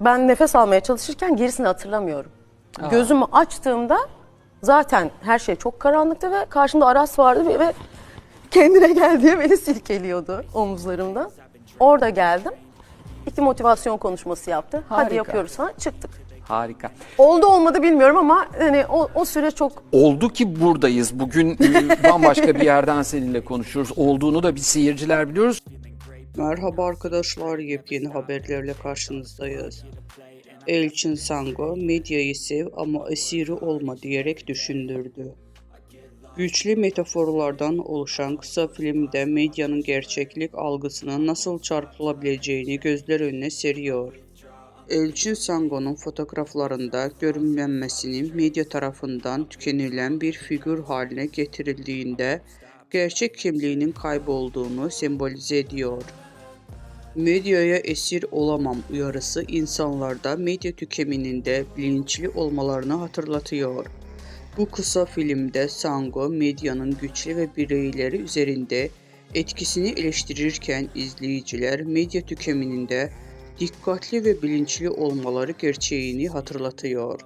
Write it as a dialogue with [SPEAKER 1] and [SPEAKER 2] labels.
[SPEAKER 1] Ben nefes almaya çalışırken gerisini hatırlamıyorum. Gözümü açtığımda zaten her şey çok karanlıktı ve karşımda Aras vardı ve, ve kendine gel diye beni silkeliyordu omuzlarımdan. Orada geldim. İki motivasyon konuşması yaptı. Hadi
[SPEAKER 2] Harika.
[SPEAKER 1] yapıyoruz falan çıktık.
[SPEAKER 2] Harika.
[SPEAKER 1] Oldu olmadı bilmiyorum ama hani o, o süre çok
[SPEAKER 2] Oldu ki buradayız. Bugün bambaşka bir yerden seninle konuşuyoruz. Olduğunu da biz seyirciler biliyoruz.
[SPEAKER 3] Merhaba arkadaşlar, yepyeni haberlerle karşınızdayız. Elçin Sango, medyayı sev ama esiri olma diyerek düşündürdü. Güçlü metaforlardan oluşan kısa filmde medyanın gerçeklik algısına nasıl çarpılabileceğini gözler önüne seriyor. Elçin Sango'nun fotoğraflarında görünmemesinin medya tarafından tükenilen bir figür haline getirildiğinde gerçek kimliğinin kaybolduğunu sembolize ediyor. Medyaya esir olamam uyarısı insanlarda medya tüketiminde bilinçli olmalarını hatırlatıyor. Bu kısa filmde Sango medyanın güçlü ve bireyleri üzerinde etkisini eleştirirken izleyiciler medya tüketiminde dikkatli ve bilinçli olmaları gerçeğini hatırlatıyor.